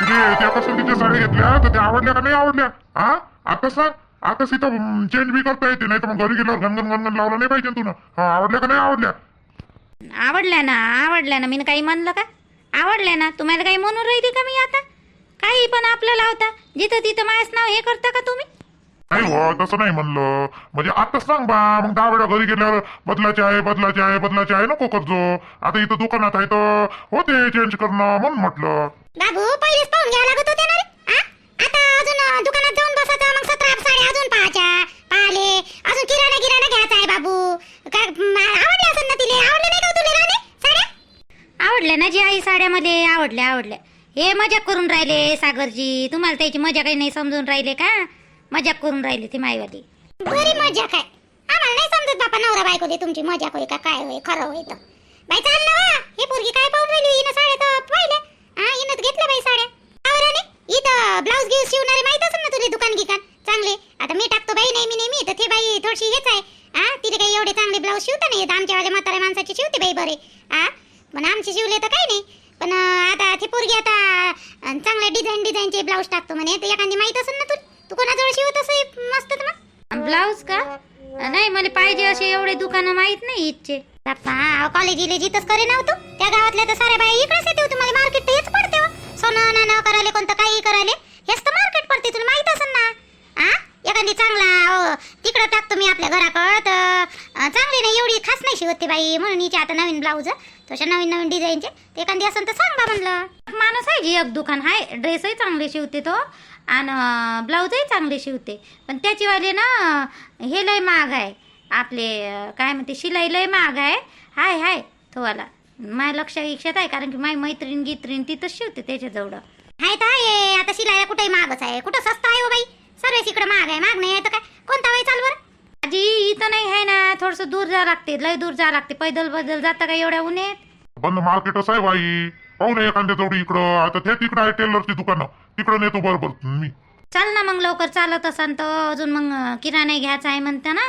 तुले त्या पसंतीच्या साड्या घेतल्या तर त्या आवडल्या का नाही आवडल्या? हा आता सांग. आता इथं चेंज बी करता येते नाही तर मग घरी गेल्यावर गणगण गणगण लावलं नाही पाहिजे तुला. हा आवडल्या का नाही आवडल्या? आवडल्या ना आवडल्या ना. मी काही म्हणलं का? आवडल्या ना. तुम्हाला काही म्हणून राहिली का मी आता? काही पण आपलं लावता जिथं तिथं माझ्याच नाव हे करता का तुम्ही? नाही हो तसं नाही म्हणलं. म्हणजे आता सांग बा मग दहा वेळा घरी गेल्यावर बदलाचे आहे बदलाचे आहे बदलाचे आहे नको करजो आता इथं दुकानात आहे तर होते चेंज करणं म्हणून म्हटलं. बाबू पहिलेच पाहून घ्यावं लागत होते ना रे. आ? आता अजून अं, दुकानात जाऊन बसायचं मग सतरा साड्या अजून पाहायच्या. पाहिले. अजून किराणा किराणा घ्यायचा आहे बाबू. काय म, आवडले असेल ना तिले? आवडले नाही का हो तुले राणे? साड्या? आवडल्या ना जी आई साड्या आवडल्या आवडल्या. हे मजाक करून राहिले सागरजी. तुम्हाला त्याची मजा काही नाही समजून राहिले का? मजाक करून राहिली ती माईवाली. बरी मजा काय? आम्हाला नाही समजत बापा नवरा बायको दे तुमची मजाक होय का काय होय खरं होय तर. बाई चाल ना वा. हे पोरगी काय पाहून राहिली? हिनं साड्या तर पाहिल्या. हा हिनंच घेतल्या बाई साड्या. आवराने इथं ब्लाऊज घेऊ शिवणारे माहीत असेल ना तुले दुकान गिकान? चांगले. आता मी टाकतो बाई नेहमी नेहमी तर ते बाई थोडीशी हेच आहे. हा तिथे काही एवढे चांगले ब्लाऊज शिवता नाही आमच्यावाले आमच्यावाल्या म्हाताऱ्या माणसाचे शिवते बाई बरे. हा पण आमचे शिवले तर काही नाही. पण आता ती पोरगी आता चांगले चांगल्या डिझाईन डिझाईनचे ब्लाऊज टाकतो म्हणे. तर एखादी माहीत असेल ना तुझी तू कोणाजवळ शिवत असेल मस्त मग ब्लाऊज का? नाही मला पाहिजे असे एवढे दुकानं माहीत नाही इथचे. कॉलेज इलेजितच करे नव्हतो त्या गावातल्या तर साऱ्या बाई इकडेच येते हो. तुम्हाला मार्केट हेच पडते हो. सोनं नाणं करायले कोणतं काही करायले. हेच तर मार्केट पडते तुला माहीत असेल ना? आ? एखादी चांगला अहो, तिकडं टाकतो मी आपल्या घराकडं तर. चांगली नाही एवढी खास नाही शिवत ती बाई. म्हणून हिचे आता नवीन ब्लाऊज तशा नवीन नवीन डिझाईनचे ते एखादी असेल तर सांग बा म्हणलं. माणूस आहे जी एक दुकान. आहे ड्रेसही चांगले शिवते तो. आणि ब्लाऊजही चांगले शिवते. पण त्याचीवाले ना हे लय महाग आहे. आपले काय म्हणते शिलाई लय महाग आहे. हाय हाय थोवाला. माझ्या लक्षात इच्छात आहे कारण की माझी मैत्रीण गित्रीण तिथंच शिवते त्याच्याजवळ. हाय तर आहे आता शिलाया कुठेही महागच आहे. कुठं स्वस्त आहे हो बाई? सर्व इकडे महाग आहे. महाग नाही आहे तर काय? कोणता वय चालवर? बरं आजी इथं नाही आहे ना. थोडस दूर जावं लागते. लय दूर जावं लागते. पैदल बदल जाता का एवढ्या उन्हेत? बंद मार्केटच आहे बाई. पाहू ना एखाद्या जोडी इकडं आता ते तिकडं आहे टेलरची दुकानं. तिकडं नेतो बरोबर मी. चाल ना मग लवकर चालत असाल तर. अजून मग किराणा घ्यायचा आहे म्हणता ना.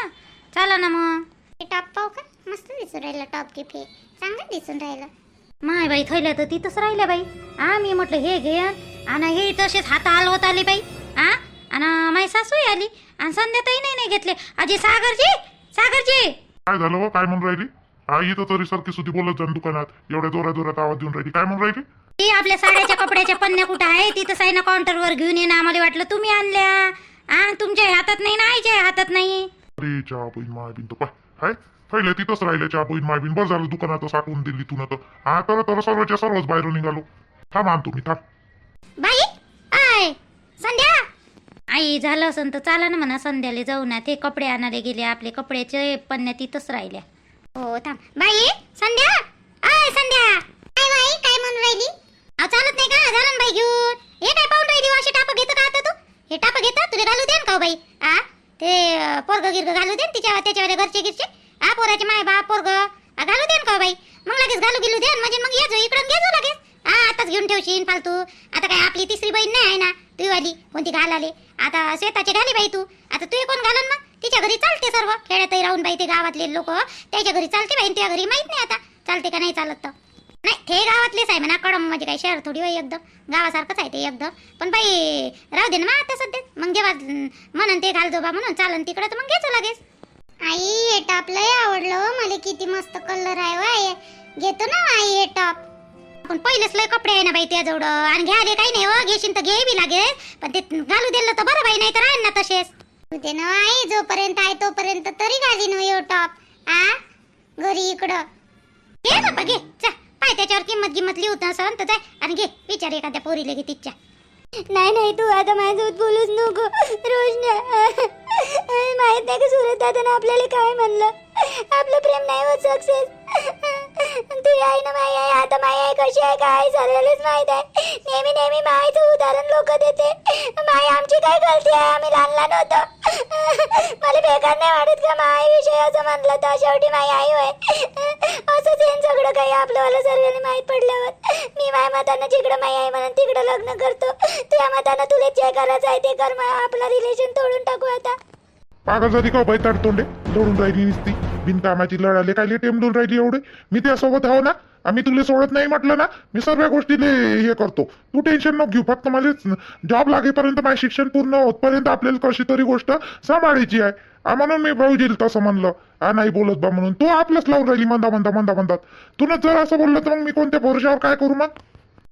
चला ना मग. हे टॉप पाहू का? मस्त दिसून राहिलं टॉप की फे चांगलं दिसून राहिलं. माय बाई थैल्या तर तिथंच राहिल्या बाई. आ मी म्हटलं हे घे. आणि हे तसेच हात हलवत आले बाई. आ आणि माझी सासूही आली. आणि संध्याताई नाही नाही घेतले. अजय सागरजी सागरजी! काय झालं हो? काय म्हणून राहिली? हा इथं तरी सारखी सुधी बोलत जा ना दुकानात. एवढ्या जोरात जोरात आवाज देऊन राहिली. काय म्हणून राहिली? ती आपल्या साड्याच्या कपड्याच्या पन्न्या कुठं आहे तिथं साईना काउंटरवर घेऊन ये ना. आम्हाला वाटलं तुम्ही आणल्या. आ तुमच्या हातात नाही ना आईच्या हातात नाही. अरे चहा बहीण माय बिन तर पाय. हाय पहिले तिथंच राहिले चहा बहीण माय बिन बरं झालं दुकानात साठवून दिली तू तर हा तर तर सर्वच्या सर्वच बाहेर निघालो. थांब आणतो मी थांब. बाई आय संध्या. आई झालं असं तर चाला ना म्हणा. संध्याला जाऊ ना. ते कपडे आणायला गेले. आपले कपड्याचे पन्न्या तिथंच राहिल्या. हो थांब. बाई संध्या? आय संध्या. काय बाई काय म्हणून राहिली? अहो चालत नाही का? झालं ना बाई घेऊन. हे काय पाहून राहिली हो? अशी टाप घेतो का आता तू? हे टाप घेता? तुला घालू दे का हो बाई? आ? ते पोरग गिरग घालू दे तिच्या त्याच्यावर घरचे गिरचे? आ पोराचे माय बाप पोरग? घालू दे का हो बाई? मग लगेच घालू गिलू दे म्हणजे मग येजो इकडून घेजो लगेच. हा आताच घेऊन ठेवशील फालतू. आता काय आपली तिसरी बहीण नाही आहे ना तू वाली कोणती घालाले? आता शेताची घाली बाई तू. आता तू कोण घालन मग? तिच्या घरी चालते सर्व. खेड्यातही राहून बाई ते गावातले लोक. त्याच्या घरी चालते बाई त्या घरी माहीत नाही आता. चालते का नाही चालत तर. नाही ते गावातलेच आहे म्हणा. कडम म्हणजे काय शहर थोडी होय एकदम. गावासारखंच आहे ते एकदम. पण बाई राहू दे ना मग आता सध्या. मग जेव्हा म्हणून ते घालजो बा म्हणून चालन तिकडं तर मग घेतो लगेच. आई हे टॉप लय आवडलं हो. मला किती मस्त कलर आहे वाय. घेतो ना आई हे टॉप. पण पहिलेच लय कपडे आहे ना बाई त्याजवळ. आणि घ्यायला काही नाही हो. घेशील तर घे बी लागेल. पण ते घालू दिलं तर बरं बाई नाही तर राहील ना तसेच. ना आई. जोपर्यंत आहे तोपर्यंत तरी घालीन हो यो टॉप. आ? घरी इकडं. घे बाबा घे. चा पाय त्याच्यावर किंमत किंमत लिहूत असं तर जाय. आणि घे. विचार एखाद्या पोरीला घे तिच्या. नाही नाही तू आता माझ्यासोबत बोलूच नको. रोज माहीत नाही का सुरत दादानं आपल्याला काय म्हणलं? आपलं प्रेम नाही होत सक्सेस तू आई ना माई आहे आता माई आहे कशी आहे काय सगळ्यालाच माहीत आहे. नेहमी नेहमी माईचं उदाहरण लोक देते. माई आमची काय गलती आहे? आम्ही लहान लहान होतो. मला बेकार नाही वाटत का माई विषय असं म्हणलं तर शेवटी माई आई होय. असंच येईन सगळं काही आपल्याला मला सर्वांनी माहीत पडल्यावर. मी माय मताना जिकडं माई आहे म्हणून तिकडं लग्न करतो. तुझ्या मताना तुला जे करायचं आहे ते कर आपला आपलं रिलेशन तोडून टाकू आता. पागल झाली का बैताड तोंडे तोडून राहिली नुसती. बिनकामाची लढाले काय टेमडून राहिली एवढे? मी त्यासोबत हाव ना? आम्ही तुला सोडत नाही म्हटलं ना? मी सर्व गोष्टीले हे करतो. तू टेन्शन नको घेऊ. फक्त मला जॉब लागेपर्यंत माझे शिक्षण पूर्ण होतपर्यंत आपल्याला कशी तरी गोष्ट सांभाळायची आहे. म्हणून मी भाऊजील तसं म्हणलं. हा नाही बोलत बा म्हणून. तू आपलंच लावून राहिली म्हणता म्हणता म्हणता म्हणतात तुला जर असं बोललं तर मग मी कोणत्या भरोशावर काय करू मग?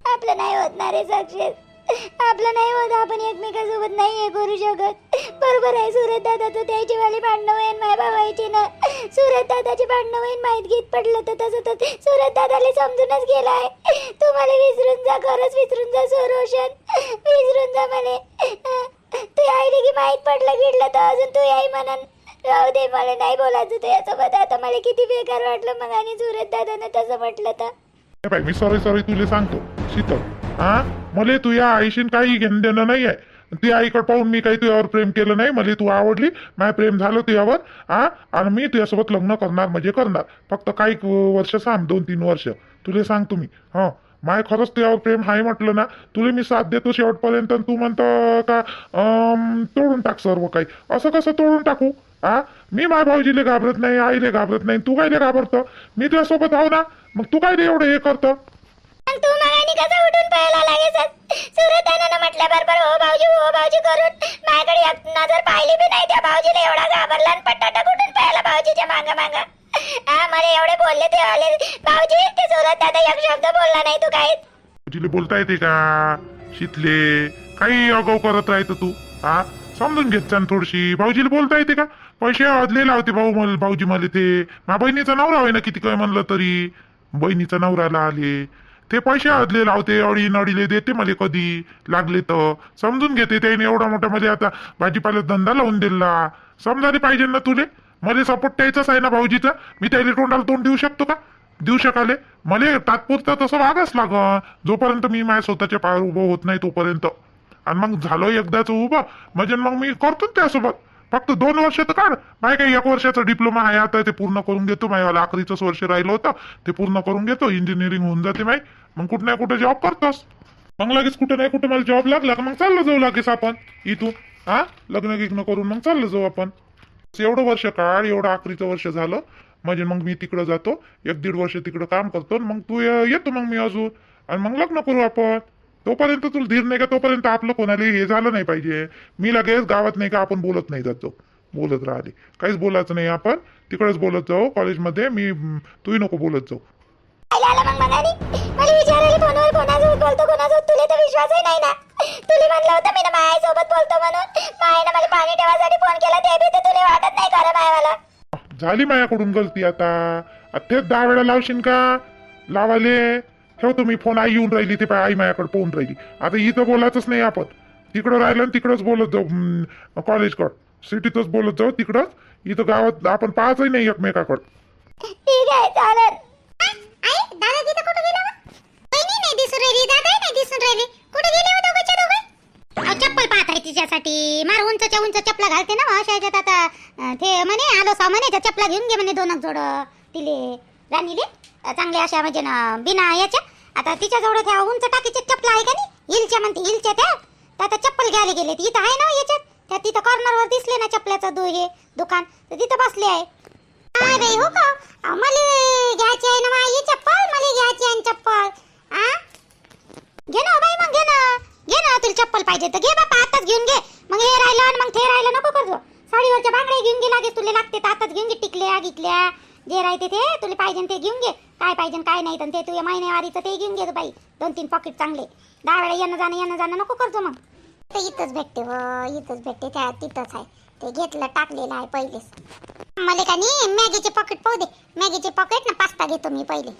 आपलं नाही होत ना रे सक्सेस आपलं नाही होत आपण एकमेकासोबत नाही हे करू शकत. बरोबर आहे सुरत दादाचं त्याची वाली भांडणं होईन माझ्या भावायची ना. सुरत दादाची भांडणं होईन माहीत गीत पडलं तर तसं तर सुरत दादाला समजूनच गेलाय. तू मला विसरून जा खरंच विसरून जा सो रोशन. विसरून जा मला तू आईले की माहीत पडलं गिडलं तर अजून तू आई म्हणन. राहू दे मला नाही बोलायचं तुझ्यासोबत. आता मला किती बेकार वाटलं मग आणि सुरत दादानं तसं म्हटलं तर. मी सॉरी सॉरी तुला सांगतो. शीतल हा? मला तू या आईशीन काही घेणं देणं नाही आहे ती आईकडे पाहून मी काही तुझ्यावर प्रेम केलं नाही. मला तू आवडली माय प्रेम झालं तुझ्यावर हा? आणि मी तुझ्यासोबत लग्न करणार म्हणजे करणार. फक्त काही वर्ष सांग दोन तीन वर्ष. तुला सांग तुम्ही हा? माय खरंच तुझ्यावर प्रेम आहे म्हटलं ना तुला मी साथ देतो शेवटपर्यंत तू म्हणतो का तोडून टाक सर्व काही. असं कसं तोडून टाकू हा? मी माझ्या भाऊजीले घाबरत नाही आईले घाबरत नाही तू कायले घाबरतं? मी तुझ्यासोबत आहो ना? मग तू काय एवढं हे करतं? मग तू मगानी कसं उठून पळायला लागेल सुरतानानं म्हटल्या बरोबर हो भाऊजी हो भाऊजी करून माझ्याकडे एक नजर पाहिली बी नाही त्या भाऊजीला. एवढा घाबरला आणि पटाटा कुठून पळाला भाऊजीच्या मांग मांग. हा मला एवढे बोलले ते आले. भाऊजी ते सुरत दादा एक शब्द बोलला नाही तू काय तुझीले बोलता येते का? शितले काही अगाऊ करत राहतो तू. हा समजून घेत जा थोडीशी. भाऊजीला बोलता येते का? पैसे अदले लावते भाऊ मला भाऊजी मला ते. मा बहिणीचा नवरा होय ना किती काय म्हणलं तरी. बहिणीचा नवराला आले. ते पैसे आदले लावते अडी नडीले देते मला कधी. लागले तर. समजून घेते त्याने एवढा मोठा मध्ये आता भाजीपाला धंदा लावून दिला. समजायला पाहिजे ना तुले? मला सपोर्ट द्यायचाच आहे ना भाऊजीचा? मी त्याला तोंडाला तोंड देऊ शकतो का? देऊ शकाले? मला तात्पुरता तसं वागाच लाग जोपर्यंत मी माझ्या स्वतःच्या पायावर उभं होत नाही तोपर्यंत. आणि मग झालो एकदाच उभं. म्हणजे मग मी करतो ना त्यासोबत. फक्त दोन वर्ष तर काढ. माय काही एक वर्षाचा डिप्लोमा आहे आता ते पूर्ण करून घेतो. माझ्या आखरीचंच वर्ष राहिलं होतं. ते पूर्ण करून घेतो. इंजिनिअरिंग होऊन जाते माई मग कुठं नाही कुठं जॉब करतोस. मग लगेच कुठं नाही कुठं मला जॉब लागला का मग चाललं जाऊ लागेच आपण. इथून. हा? लग्न गिग्न करून मग चाललं जाऊ आपण. एवढं वर्ष काढ. एवढं आखरीचं वर्ष झालं. म्हणजे मग मी तिकडं जातो. एक दीड वर्ष तिकडं काम करतो. मग तू येतो मग मी अजून. आणि मग लग्न करू आपण. तोपर्यंत तुला धीर नाही का? तोपर्यंत आपलं कोणाला हे झालं नाही पाहिजे. मी लगेच गावात नाही का आपण बोलत नाही जातो. बोलत राहिले. काहीच बोलायचं नाही आपण. तिकडेच बोलत जाऊ. कॉलेजमध्ये मी तूही नको बोलत जाऊ. झाली माझ्याकडून गलती आता. आता तेच दहा वेळा लावशील का? लावाले ठेव तुम्ही फोन आई येऊन राहिली ते पाय आई माझ्याकडे पोहून राहिली. आता इथं बोलायचंच नाही आपण. तिकडं राहिलं आणि तिकडंच बोलत जाऊ कॉलेजकडं सिटीतच बोलत जाऊ तिकडंच. इथं गावात आपण पाहतही नाही एकमेकाकडं. ठीक आहे चालेल. आई दादा तिथं कुठे गेला हो? वहिनी नाही दिसून राहिली दादाही नाही दिसून राहिली. कुठे गेले हो दोघंच्या दोघे? अहो, चप्पल पाहत आहे तिच्यासाठी. मार उंचच्या उंच चपला घालते ना अशा ह्याच्यात आता. अं, ते म्हणे आलो सा म्हणे त्या चपला घेऊन घे म्हणे दोनच जोड. तिले. राणीले? अं, चांगल्या अशा म्हणजे ना बिना याच्या आता तिच्याजवळ त्या उंच टाकीच्या चप्पल आहे का नाही? हिलच्या म्हणते हिलच्या त्या. तर आता चप्पल घ्यायला गेले. इथं आहे ना याच्यात? त्या तिथं कॉर्नरवर दिसले ना चप्पल्याचं दु हे दुकान. तर तिथं बसले आहे. काय बाई हो का? मला घ्यायची आहे ना माझी चप्पल मला घ्यायची आहे चप्पल. आ? घे ना हो बाई मग घे ना. घे ना तुला चप्पल पाहिजे तर घे बापा आताच घेऊन घे. मग हे राहिलं आणि मग ते राहिलं नको करतो साडीवरच्या बांगड्या घेऊन घे लागेल तुला लागते तर आताच घेऊन घे टिकल्या गिकल्या. जे राहते ते तुला पाहिजे ते घेऊन घे. पाहिजे काय नाही तर ते तुझ्या महिन्यावारीचं ते घेऊन घे बाई. दोन तीन पॉकेट चांगले. दहा वेळा येणं जाणं येणं जाणं नको करतो मग. ते इथंच भेटते व इथंच भेटते त्या तिथंच आहे. ते घेतलं टाकलेलं आहे पहिलेच. मला का नाही मॅगीचे पॉकेट पाहू दे. मॅगीचे पॉकेट ना पास्ता घेतो मी पहिले.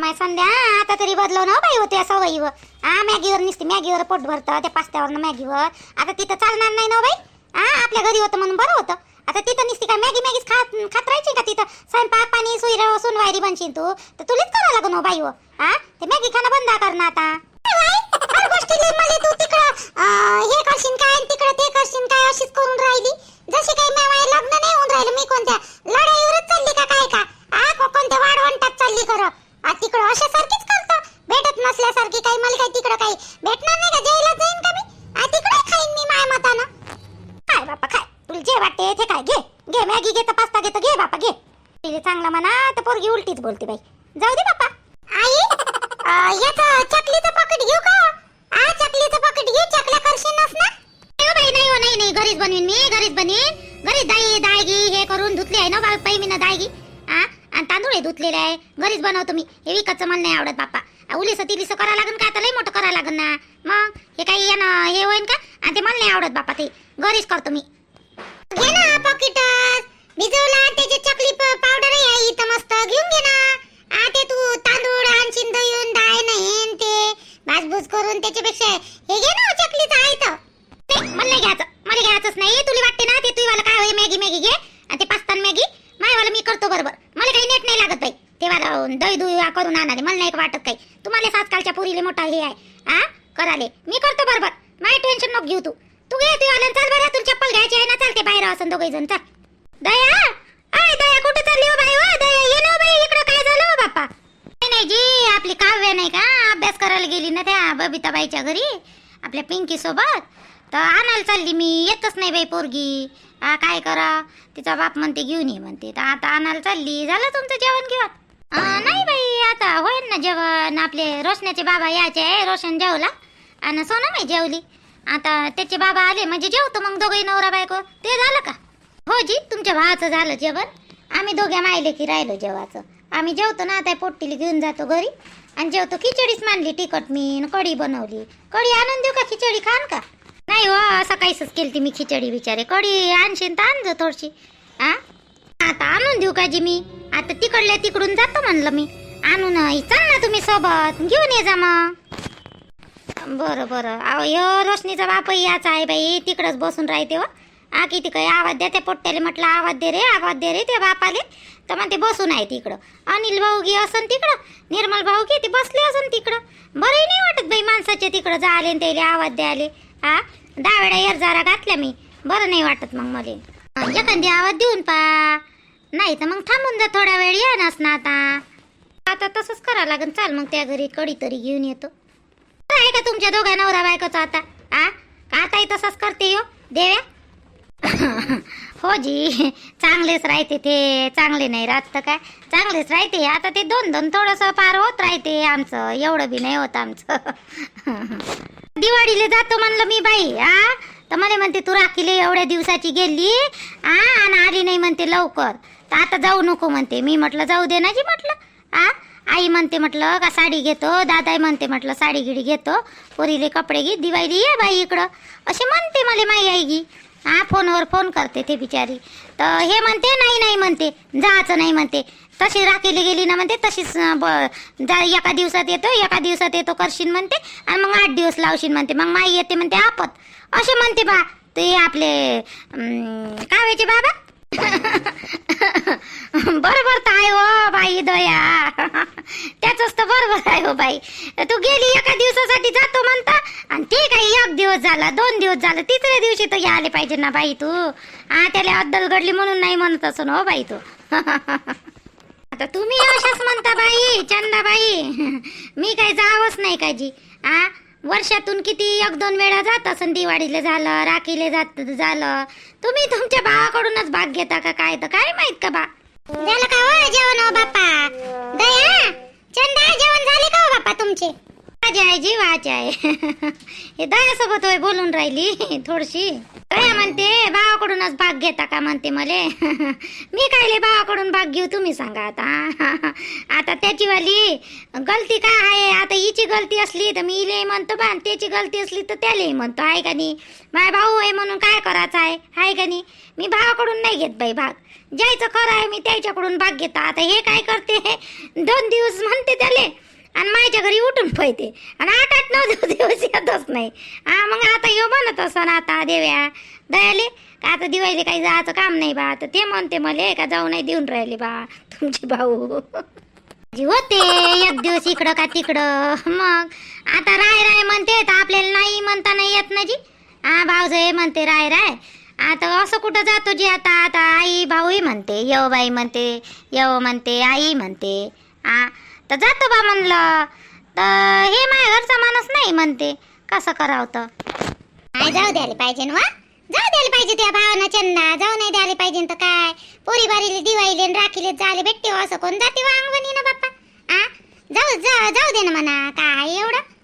माय संध्या आता तरी बदलव ना हो बाई होते सवयीवर. हा मॅगीवर निसते मॅगीवर पोट भरतं त्या पास्त्यावर ना मॅगीवर. आता तिथं चालणार नाही ना हो बाई? हा आपल्या घरी होतं म्हणून बरं होतं. आता तिथं निसती काय? मॅगी मॅगीच खात खात राहायची का तिथं? स्वयंपाक पाणी सुईर सुनवायरी बनशील तू. तर तुलाच करावं लागून हो बाई हो. हा ते मॅगी खाणं बंद कर ना आता. हर गोष्टीला तू तिकडं हे करशील काय तिकडं ते करशील काय अशीच करून राहिली? जशी काही मी लग्न नाही होऊन राहिलं मी कोणत्या लढाईवरच चालली का काय का? आ को- कोणत्या वाढवंटात चालली खरं? आ तिकडं अशासारखीच करतो. भेटत नसल्यासारखी काही मला काही तिकडं काही भेटणार नाही का? जेला जाईन का मी? आ तिकडे खाईन मी माय मतानं. काय बापा तुला जे वाटते ते काय? घे. घे मॅगी घे तर पास्ता घे तर घे बापा घे. तिला चांगला म्हणा तर पोरगी उलटीच बोलते बाई. जाऊ दे बापा. आई याचा चकलीचं पाकिट घेऊ का? आ चकलीचं पाकिट घे चकल्या करशील ना? नाही हो बाई नाही हो नाही नाही. घरीच बनवीन मी घरीच बनवीन. घरीच दाई दाळगी हे करून धुतली आहे ना बाई पाई मी ना आ आणि तांदूळ धुतलेले आहे. घरीच बनवतो मी. हे विकतचं मला नाही आवडत बापा. उलीस तिलीस करावं लागन का? लई मोठं करा लागन ना. मग? हे काही हे होईन का? आणि ते मला नाही आवडत बापा ते. घरीच करतो मी. घे ना पॉकेट भिजवला त्याची चकली पावडर आहे इथं मस्त घेऊन घे ना आ ते तू तांदूळ आणशीन दळून डाळ नाही ते भाजभूज करून त्याच्यापेक्षा हे घे ना चकलीचं आहे इथं नाही मला नाही घ्यायचं मला घ्यायचंच नाही तुला वाटते ना ते तुझी काय होय मॅगी मॅगी घे आणि ते पास्तान मॅगी मायवाला मी करतो बरोबर मला काही नेट नाही लागत बाई ते मला दही दुही करून आणणारे मला नाही वाटत काही तुम्हाला आजकालच्या पुरीले मोठा हे आहे आ कराले मी करतो बरोबर माय टेन्शन नको घेऊ तू तू घे तू आलं चाल बरं तुला चप्पल घ्यायची आहे ना चालते बाहेर असं दोघे जण चाल दया अय दया कुठे चालली हो बाई हो दया ये ना हो बाई इकडं काय झालं हो बाप्पा नाही नाही जी आपली काव्य नाही का अभ्यास करायला गेली ना त्या बबिताबाईच्या घरी आपल्या पिंकी सोबत. तर आणायला चालली मी येतच नाही बाई पोरगी. काय करा? तिचा बाप म्हणते घेऊन ये म्हणते. तर आता आणायला चालली. झालं तुमचं जेवण घेऊन नाही बाई आता होईल ना जेवण. आपले रोशनाचे बाबा यायचे आहे रोशन जेवला. आणि सोनम आहे जेवली. आता त्याचे बाबा आले म्हणजे जेवतो मग दोघे नवरा बायको. ते झालं का? हो जी तुमच्या भावाचं झालं जेवण. आम्ही दोघ्या मायले की राहिलो जेवाचं. आम्ही जेवतो ना त्या पोट्टीला घेऊन जातो घरी. आणि जेवतो खिचडीच मांडली तिखट मी न कढी बनवली. कढी आणून देऊ का? खिचडी खान का? नाही हो सकाळीच केली मी खिचडी बिचारे. कढी आणशीन तर आणजो थोडीशी. आ? आता आणून देऊ का जी मी. आता तिकडल्या तिकडून जातो म्हणलं मी. आणून चल ना तुम्ही सोबत. घेऊन ये जा मग. बरं बरं. अहो ह्यो रोशनीचा बापही याचा आहे बाई. तिकडंच बसून राहते हो. आ किती काही आवाज द्या त्या पोट्ट्याला म्हटलं आवाज दे रे आवाज दे रे त्या बापाले. तर म्हणते बसून आहे तिकडं. अनिल भाऊ घे असन तिकडं निर्मल भाऊ घे ते बसले असन तिकडं. बरंही नाही वाटत बाई माणसाचे तिकडं जाले आणि त्याला आवाज द्याले. हा? दहा वेळा एर घातल्या मी. बरं नाही वाटत मग मला. एखादी आवाज देऊन पा. नाही तर मग थांबून जा थोडा वेळ या नास ना आता. आता तसंच करावं लागेल चाल मग त्या घरी कडी तरी घेऊन येतो. बरं आहे का तुमच्या दोघा नवरा बायकोचा आता? आ का आताही तसंच करते हो. देव्या हो जी चांगलेच राहते ते चांगले नाही राहत तर काय? चांगलेच राहते आता ते दोन दोन थोडंसं पार होत राहते आमचं एवढं बी नाही होत आमचं. दिवाळीला जातो म्हणलं मी बाई आ? तर मला म्हणते तू राखीले एवढ्या दिवसाची गेली आ? आणि आली नाही म्हणते लवकर. तर आता जाऊ नको म्हणते मी म्हटलं जाऊ दे ना जी म्हटलं आ? आई म्हणते म्हटलं का साडी घेतो? दादाई म्हणते म्हटलं साडी गिडी घेतो पोरीले कपडे घे दिवाळी ये बाई इकडं. असे म्हणते मला माई आई गी हा फोनवर फोन करते ते बिचारी. तर हे म्हणते नाही नाही म्हणते जायचं नाही म्हणते. तशी राखेली गेली ना म्हणते तशीच ब- जा एका दिवसात येतो एका दिवसात येतो करशील म्हणते आणि मग आठ दिवस लावशील म्हणते. मग माई येते म्हणते आपत. असे म्हणते बा ते आपले कावेचे बाबा. बरोबर तर आहे हो बाई दया. त्याच तर बरोबर आहे हो बाई. तू गेली एका दिवसासाठी जातो म्हणता आणि ते काही एक दिवस झाला दोन दिवस झाला तिसऱ्या दिवशी तर आले पाहिजे ना बाई तू. हा त्याला अद्दल घडली म्हणून नाही म्हणत असं हो बाई तू. आता तुम्ही अशाच म्हणता बाई चंदाबाई. मी काही जावंच नाही काजी. आ वर्षातून किती एक दोन वेळा जात असं दिवाळीला झालं राखीले जात झालं. तुम्ही तुमच्या भावाकडूनच भाग घेता का? काय तर काय माहीत का बा? झालं का हो जेवण हो बाप्पा? दया चंदा जेवण झाले का हो बाप्पा तुमचे? वाज जी आहे. हे दयासोबत होय बोलून राहिली थोडीशी. दया म्हणते भावाकडूनच भाग घेता का म्हणते मले? मी कायले भावाकडून भाग घेऊ तुम्ही सांगा आता. आता त्याची वाली गलती काय आहे? आता हिची गलती असली तर मी इले म्हणतो बा त्याची गलती असली तर त्यालाही म्हणतो आहे का नाही? माय भाऊ आहे म्हणून काय करायचं आहे? आहे का नाही? मी भावाकडून नाही घेत बाई भाग. ज्याचं खरं आहे मी त्याच्याकडून भाग घेता. आता हे काय करते? दोन दिवस म्हणते त्याले. आणि माझ्या घरी उठून पळते आणि आठ आठ नऊ दिवस दिवस येतच नाही. हा मग आता यो म्हणत असं आता देव्या दयाले का आता दिवाळीले काही जायचं काम नाही बा? तर ते म्हणते मला का जाऊ नाही देऊन राहिले बा तुमचे भाऊ. जी होते एक दिवस इकडं का तिकडं. मग आता राय राय म्हणते तर आपल्याला नाही म्हणता नाही येत ना जी. हा भाऊजाई म्हणते राय राय. आता असं कुठं जातो जी आता? आता आई भाऊही म्हणते यव बाई म्हणते यव म्हणते आई म्हणते. आ तर जातो बा म्हणलं. तर हे माझ्या घरचा माणूस नाही म्हणते. कसं करावं तर? नाही जाऊ द्यायला पाहिजे ना वा? जाऊ द्यायला पाहिजे त्या भावानं चंदा. जाऊ नाही द्यायला पाहिजे तर काय? पोरी बारीले दिवाळीले राखीले जाले भेटते हो असं कोण? जाते वा अंगवणी ना बाप्पा. आ? जाऊ जा जाऊ दे ना म्हणा. काय एवढं?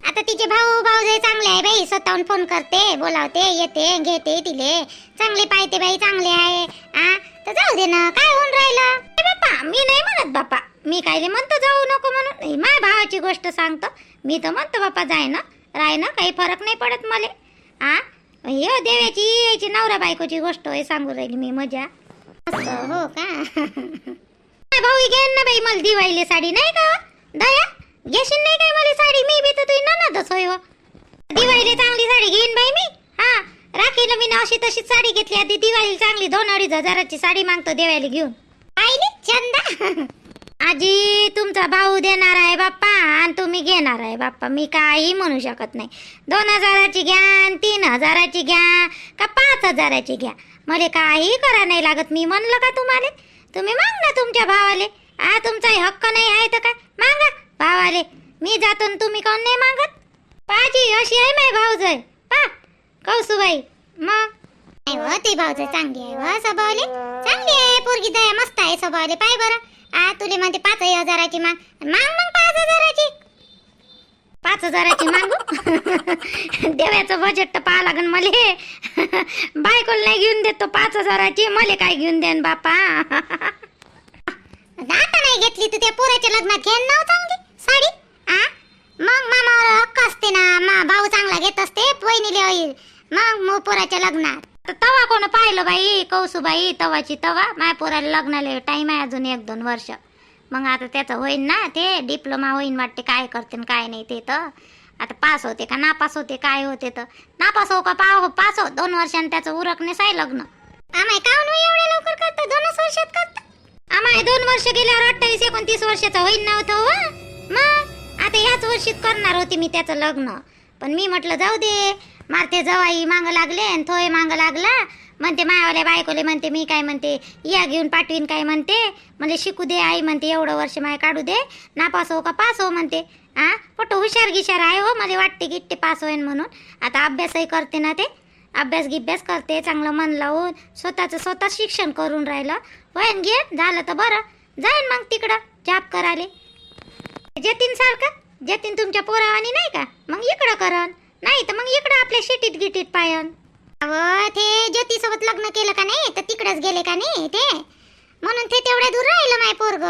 आता तिचे भाऊ भाऊजाई चांगले आहे बाई. स्वतःहून फोन करते बोलावते येते घेते तिले. चांगले पाहते बाई चांगले आहे. आ? तर जाऊ दे ना काय होऊन राहिलं? बापा बाप्पा मी नाही म्हणत बाप्पा. मी काय म्हणतो जाऊ नको म्हणून. माझ्या भावाची गोष्ट सांगतो. मी तर म्हणतो बाप्पा जाय ना. राय ना काही फरक नाही पडत मले. आ? हे देवाची याची नवरा बायकोची गोष्ट आहे सांगू राहिली मी मजा. असं हो का? भाऊ घेईन ना बाई मला दिवाळीला साडी नाही का? दया? घेशील नाही काय मला साडी मी बी तर तुझी ननदच होय हो. दिवाळीला चांगली साडी घेईन बाई मी. हा राखीला मी ना अशी तशीच साडी घेतली. आधी दिवाळीला चांगली दोन अडीच हजाराची साडी मागतो देवायला घेऊन. पाहिली? चंदा आजी तुमचा भाऊ देणार आहे बाप्पा आणि तुम्ही घेणार आहे बाप्पा. मी काही म्हणू शकत नाही. दोन हजाराची घ्या आणि तीन हजाराची घ्या का पाच हजाराची घ्या. मला काही करा नाही लागत. मी म्हणलं का तुम्हाला? तुम्ही माग ना तुमच्या भावाले. आ तुमचाही हक्क नाही आहे तर काय? मागा भावाले मी जातो न तुम्ही कोण नाही मागत? पाजी अशी आहे माय भाऊजय. पा. कौसुबाई मग नाही हो ते भाऊजाई चांगली आहे हो स्वभावले. चांगली आहे पोरगी दया मस्त आहे स्वभावले. पाय बरं. आ तुले म्हणते पाच हजाराची माग. माग मग पाच हजाराची. पाच हजाराची मागू? देव्याचं बजेट तर पाहा लागन मले. बायकोला नाही घेऊन देतो पाच हजाराची. मले काय घेऊन देन बापा? आता नाही घेतली तू त्या पोराच्या लग्नात. घेन नाव चांगली. साडी? आ? मग मामावर हक्क असते ना मा भाऊ चांगला घेत असते वहिनीले होईल. मग मग पोराच्या लग्नात. तर तवा कोण पाहिलं बाई? कौसुबाई तवाची तवा. माया पोराला लग्नाला टाइम आहे अजून एक दोन वर्ष. मग आता त्याचं होईन ना ते डिप्लोमा होईन वाटते काय करते काय नाही ते तर. आता पास होते का नापास होते काय होते तर. नापास हो का पाव पास हो, हो. दोन वर्षांनी त्याचं उरकणे आहे लग्न. आम्ही का एवढ्या लवकर करतो? दोनच वर्षात करता? आम्हाला दोन वर्ष गेल्यावर अठ्ठावीस एकोणतीस वर्षाचा होईन नव्हतं हो. मग आता ह्याच वर्षीत करणार होती मी त्याचं लग्न. पण मी म्हटलं जाऊ दे. मारते जवाई मागं लागले आणि थोय मागं लागला. म्हणते मायावाल्या बायकोले म्हणते मी काय म्हणते या घेऊन पाठवीन काय म्हणते. म्हणजे शिकू दे आई म्हणते एवढं वर्ष माय काढू दे. ना पास हो का पास हो म्हणते. हा पट हुशार गिशार आहे हो मला वाटते की ते पास होईन म्हणून. आता अभ्यासही करते ना ते. अभ्यास गिभ्यास करते चांगलं मन लावून स्वतःचं स्वतः शिक्षण करून राहिलं. होईन घे झालं तर बरं. जाईन मग तिकडं जॉब करायले. जतीन सारखं? जतीन तुमच्या पोरावानी नाही का? मग इकडं करन नाही तर मग इकडं आपल्या शेतीत गिटीत पायन. अहो ते ज्योती सोबत लग्न केलं का नाही? तर तिकडंच गेले का नाही ते? म्हणून ते तेवढ्या दूर राहिलं माय पोरग.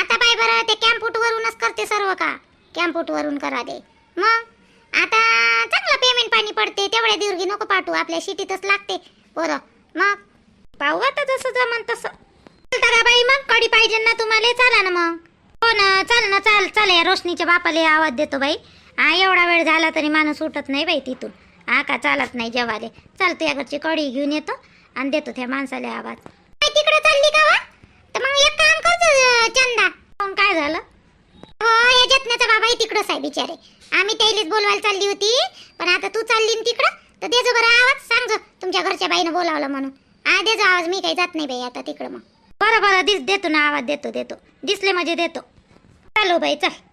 आता पाय बरं ते कॅम्पुट वरूनच करते सर्व का? कॅम्पुट वरून करा दे. मग? आता चांगलं पेमेंट पाणी पडते. तेवढ्या दूर नको पाठवू. आपल्या शेतीतच लागते पोरं. मग? पाहू आता जसं जमन तसं. चालता का बाई मग कडी पाहिजे ना तुम्हाला. चाला ना मग. हो ना चाल ना चाल चाल या रोशनीच्या बापाला आवाज देतो बाई. हा एवढा वेळ झाला तरी माणूस उठत नाही बाई तिथून. हा का चालत नाही जेवाले. चाल तुझ्या घरची कडी घेऊन येतो आणि देतो त्या माणसाला आवाज. तिकडे चालली का तर मग एक काम कर चंदा. मग काय झालं? हो या जतनाचा बाबा तिकडंच आहे बिचारे. आम्ही त्यालाच बोलवायला चालली होती. पण आता तू चालली ना तिकडं तर देजो बरं आवाज सांग तुमच्या घरच्या बाईनं बोलावलं म्हणून. हा देजो आवाज मी काही जात नाही बाई आता तिकडं मग. बरं बरं दिस देतो ना आवाज देतो देतो. दिसले म्हणजे देतो. चालो बाई चल.